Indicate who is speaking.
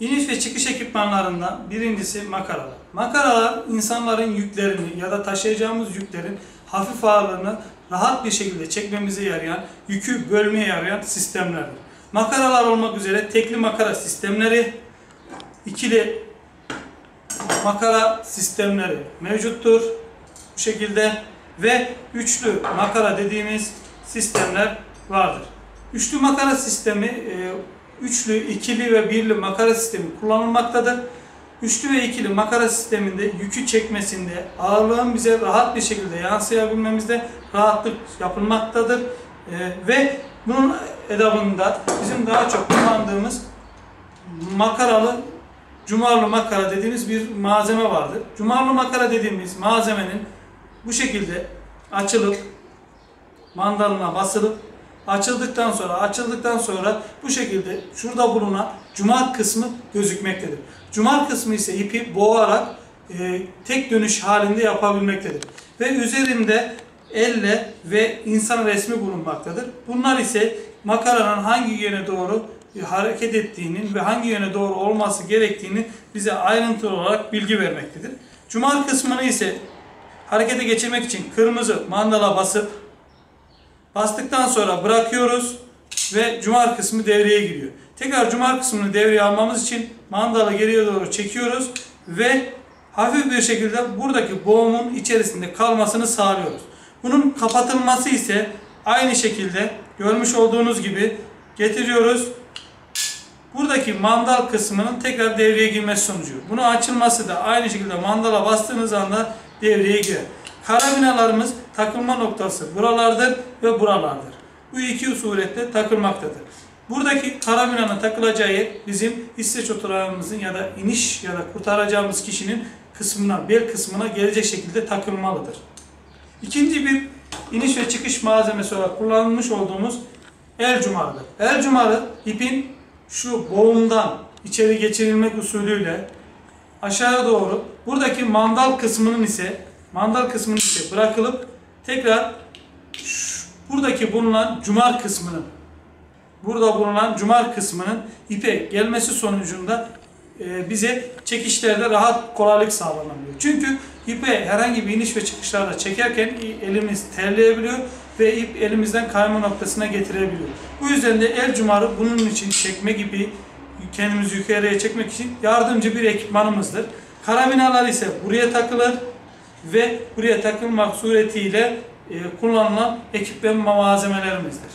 Speaker 1: İniş ve çıkış ekipmanlarından birincisi makaralar. Makaralar insanların yüklerini ya da taşıyacağımız yüklerin hafif ağırlığını rahat bir şekilde çekmemize yarayan, yükü bölmeye yarayan sistemlerdir. Makaralar olmak üzere tekli makara sistemleri, ikili makara sistemleri mevcuttur. Bu şekilde ve üçlü makara dediğimiz sistemler vardır. Üçlü makara sistemi e, üçlü, ikili ve birli makara sistemi kullanılmaktadır. Üçlü ve ikili makara sisteminde yükü çekmesinde, ağırlığın bize rahat bir şekilde yansıyabilmemizde rahatlık yapılmaktadır. E, ve bunun edabında bizim daha çok kullandığımız makaralı cumarlı makara dediğimiz bir malzeme vardır. Cumarlı makara dediğimiz malzemenin bu şekilde açılıp mandalına basılıp açıldıktan sonra açıldıktan sonra bu şekilde şurada bulunan cumar kısmı gözükmektedir. Cumar kısmı ise ipi boğarak e, tek dönüş halinde yapabilmektedir. Ve üzerinde elle ve insan resmi bulunmaktadır. Bunlar ise makaranın hangi yöne doğru hareket ettiğinin ve hangi yöne doğru olması gerektiğini bize ayrıntılı olarak bilgi vermektedir. Cumar kısmını ise harekete geçirmek için kırmızı mandala basıp bastıktan sonra bırakıyoruz ve cumar kısmı devreye giriyor. Tekrar cumar kısmını devreye almamız için mandalı geriye doğru çekiyoruz ve hafif bir şekilde buradaki boğumun içerisinde kalmasını sağlıyoruz. Bunun kapatılması ise aynı şekilde görmüş olduğunuz gibi getiriyoruz. Buradaki mandal kısmının tekrar devreye girmesi sonucu. Bunu açılması da aynı şekilde mandala bastığınız anda devreye girer. Karabinalarımız takılma noktası buralardır ve buralardır. Bu iki surette takılmaktadır. Buradaki karabinanın takılacağı yer bizim İsveç oturağımızın ya da iniş ya da kurtaracağımız kişinin kısmına, bel kısmına gelecek şekilde takılmalıdır. İkinci bir iniş ve çıkış malzemesi olarak kullanılmış olduğumuz el cumarıdır. El cumarı ipin şu boğumdan içeri geçirilmek usulüyle aşağı doğru buradaki mandal kısmının ise mandal kısmının ise bırakılıp tekrar buradaki bulunan cumar kısmının burada bulunan cumar kısmının ipe gelmesi sonucunda e, bize çekişlerde rahat kolaylık sağlanabiliyor. Çünkü ipe herhangi bir iniş ve çıkışlarda çekerken elimiz terleyebiliyor ve ip elimizden kayma noktasına getirebiliyor. Bu yüzden de el cumarı bunun için çekme gibi kendimizi yukarıya çekmek için yardımcı bir ekipmanımızdır. Karabinalar ise buraya takılır ve buraya takılmak suretiyle e, kullanılan ekipman malzemelerimizdir.